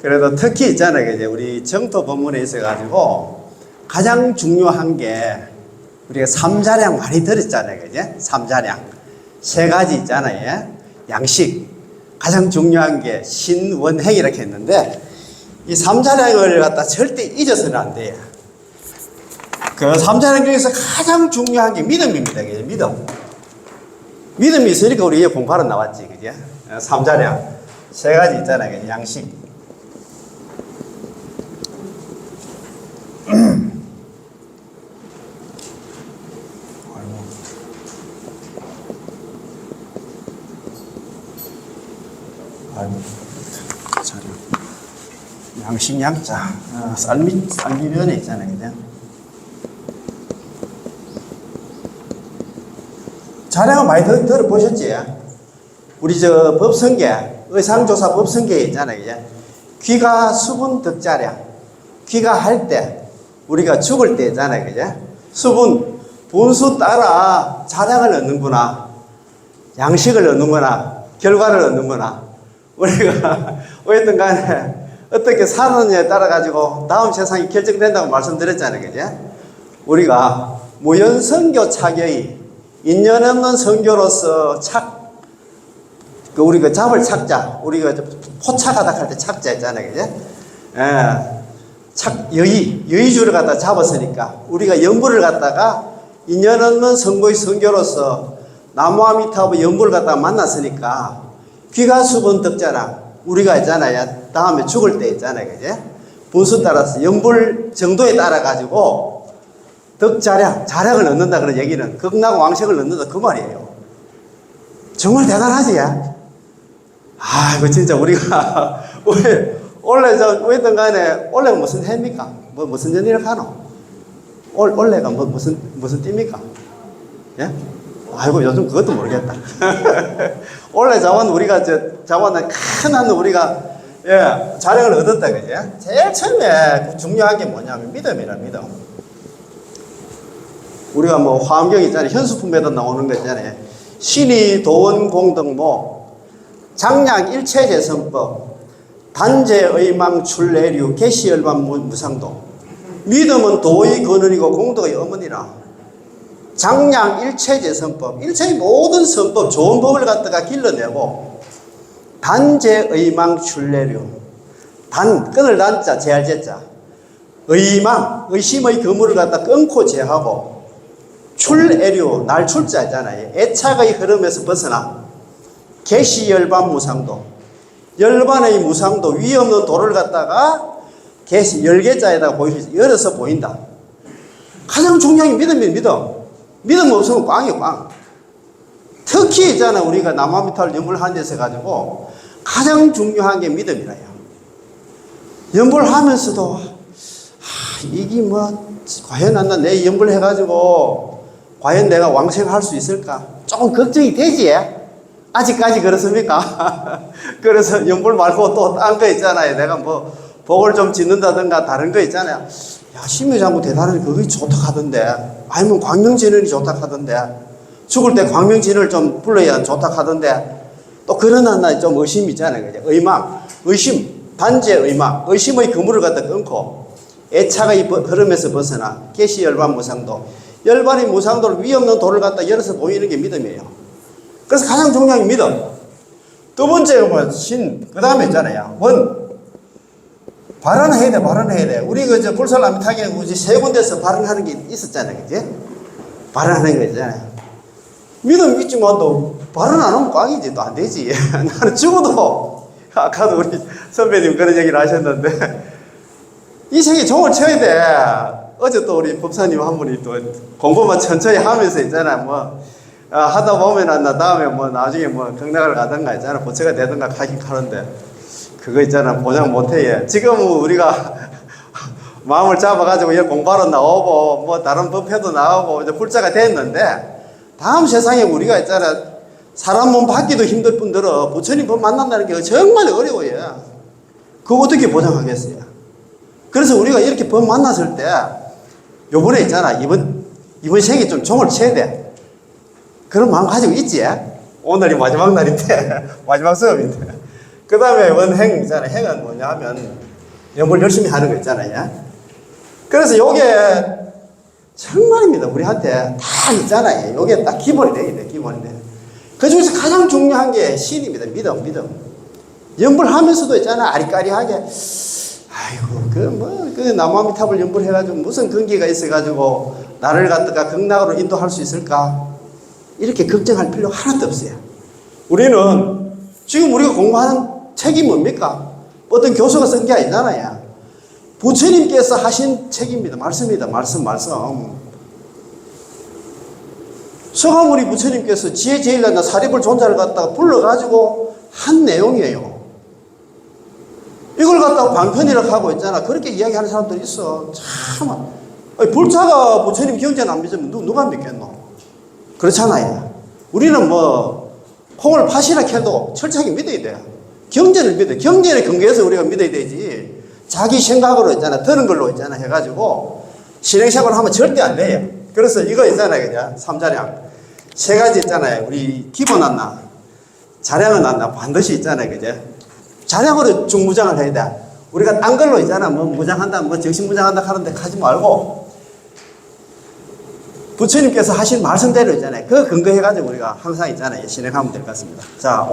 그래도 특히 있잖아요. 이제 우리 정토 법문에 있어가지고 가장 중요한 게 우리가 삼자량 많이 들었잖아요. 그제? 삼자량. 세 가지 있잖아요. 예? 양식. 가장 중요한 게 신원행 이렇게 했는데 이 삼자량을 갖다 절대 잊어서는 안 돼요. 그 삼자량 중에서 가장 중요한 게 믿음입니다. 그죠? 믿음. 믿음이 있으니까 우리 공부하러 나왔지. 그죠? 어, 삼자량. 세 가지 있잖아요. 양식. 아이고, 자료. 양식 양자. 아, 쌀미, 쌀미면에 있잖아요. 그죠? 자료가 많이 들, 들어보셨지? 우리 저 법성계, 의상조사 법성계에 있잖아요. 그죠? 귀가 수분 덕자량. 귀가 할 때, 우리가 죽을 때 있잖아요. 그죠? 수분, 분수 따라 자량을 얻는구나. 양식을 얻는구나. 결과를 얻는구나. 우리가 어쨌든 간에 어떻게 사느냐에 따라 가지고 다음 세상이 결정된다고 말씀드렸잖아요. 그죠? 우리가 무연선교 차교의 인연 없는 선교로서 착, 그 우리 그 잡을 착자, 우리가 포착하다 할 때 착자 있잖아요. 그죠? 예. 착, 여의, 여의주를 갖다 잡았으니까 우리가 연부를 갖다가 인연 없는 선거의 선교로서 나무아미타브 연부를 갖다가 만났으니까 귀가 수분 덕자랑 우리가 있잖아요. 다음에 죽을 때 있잖아요. 그죠? 분수 따라서 연불 정도에 따라 가지고 덕자량, 자량을 얻는다 그런 얘기는 극락 왕색을 얻는다 그 말이에요. 정말 대단하지? 아, 이거 진짜 우리가 왜 원래 저 왜든 간에 원래가 무슨 해입니까? 뭐 무슨 연일을? 올 원래가 뭐 무슨 무슨 띠입니까? 예? 아이고 요즘 그것도 모르겠다. 원래 자원 우리가 저 자원은 큰한 우리가 예 자력을 얻었다 그지? 제일 처음에 중요한 게 뭐냐면 믿음이라 믿음. 우리가 뭐 화엄경 있잖아요. 현수품에도 나오는 거 있잖아요. 신이 도원 공덕모 장량 일체재성법 단제의망 출내류 개시열반 무상도 믿음은 도의 근원이고 공덕의 어머니라 장량 일체재성법. 일체의 모든 성법 좋은 법을 갖다가 길러내고 단제의망 출내류 단 끈을 단자 제할 제자. 의망 의심의 그물을 갖다 끊고 제하고 출애류 날출자 있잖아요. 애착의 흐름에서 벗어나 개시열반 무상도 열반의 무상도 위 없는 도를 갖다가 개시 열개자에다 보이 열어서 보인다. 가장 중요한 게 믿음이 믿음. 믿음 없으면 꽝이에요 꽝. 특히 있잖아 우리가 남아미탈 연불하는 데서 가지고 가장 중요한 게 믿음이라요. 연불하면서도 아, 이게 뭐 과연 나내 연불 해가지고 과연 내가 왕생할 수 있을까? 조금 걱정이 되지. 아직까지 그렇습니까? 그래서 연불 말고 또 딴 거 있잖아요. 내가 뭐 복을 좀 짓는다든가 다른 거 있잖아요. 야, 심유장구 대단한 그게 좋다 하던데. 아니면 광명진을이 좋다 하던데. 죽을 때 광명진을 좀 불러야 좋다 하던데. 또 그런 하나 좀 의심이 있잖아요. 그죠? 의망, 의심, 단제 의망, 의심의 그물을 갖다 끊고 애착의 흐름에서 벗어나 개시 열반 무상도 열반의 무상도를 위 없는 돌을 갖다 열어서 보이는 게 믿음이에요. 그래서 가장 중요한 게 믿음. 두 번째가 뭐 신, 그 다음에 있잖아요. 원. 발언해야 돼, 발언해야 돼. 우리 그저 불살라미 타게 우리 세 군데서 발언하는 게 있었잖아요. 그지? 발언하는 거 있잖아요. 믿음 있지만도 발언 안 하면 꽝이지. 또 안 되지. 나는 죽어도, 아까도 우리 선배님 그런 얘기를 하셨는데, 이 생에 종을 쳐야 돼. 어제 또 우리 법사님 한 분이 또 공부만 천천히 하면서 있잖아. 뭐, 아, 하다 보면 나 다음에 뭐 나중에 뭐 경락을 가든가 있잖아. 보체가 되든가 가긴 가는데. 그거 있잖아. 보장 못해. 지금 우리가 마음을 잡아가지고 이 공부하러 나오고 뭐 다른 법회도 나오고 이제 불자가 됐는데 다음 세상에 우리가 있잖아. 사람 몸 받기도 힘들 뿐더러 부처님 법 만난다는 게 정말 어려워요. 그거 어떻게 보장하겠어요? 그래서 우리가 이렇게 법 만났을 때 요번에 있잖아. 이번, 이번 생에 좀 종을 쳐야 돼. 그런 마음 가지고 있지? 오늘이 마지막 날인데, 마지막 수업인데. 그 다음에 원행 있잖아요. 행은 뭐냐 하면 연구를 열심히 하는 거 있잖아요. 그래서 요게 정말입니다. 우리한테 다 있잖아요. 요게 딱 기본이 되게 돼, 기본이 돼. 그 중에서 가장 중요한 게 신입니다. 믿음, 믿음. 연불하면서도 있잖아. 아리까리하게. 아이고, 그 뭐, 그 나무아미탑을 연불해가지고 무슨 근기가 있어가지고 나를 갖다가 극락으로 인도할 수 있을까? 이렇게 걱정할 필요 하나도 없어요. 우리는 지금 우리가 공부하는 책이 뭡니까? 어떤 교수가 쓴 게 아니잖아요. 부처님께서 하신 책입니다. 말씀입니다. 말씀, 말씀. 서가모니 부처님께서 지혜 제일난다 사립을 존자를 갖다가 불러가지고 한 내용이에요. 이걸 갖다가 방편이라고 하고 있잖아. 그렇게 이야기하는 사람들 있어. 참. 불자가 부처님 경전 안 믿으면 누, 누가 믿겠노? 그렇잖아요. 우리는 뭐, 콩을 팥이라 캐도 철저하게 믿어야 돼요. 경전을 믿어요. 경전에 근거해서 우리가 믿어야 되지. 자기 생각으로 있잖아. 들은 걸로 있잖아. 해가지고, 실행생활 하면 절대 안 돼요. 그래서 이거 있잖아요. 그냥. 삼자량. 세 가지 있잖아요. 우리 기본 안나. 자량은 안나. 반드시 있잖아요. 그죠? 자량으로 중무장을 해야 돼. 우리가 딴 걸로 있잖아. 뭐 무장한다, 뭐 정신무장한다 하는데 하지 말고, 부처님께서 하신 말씀대로 있잖아요. 그 근거해가지고 우리가 항상 있잖아요. 진행하면 될 것 같습니다. 자.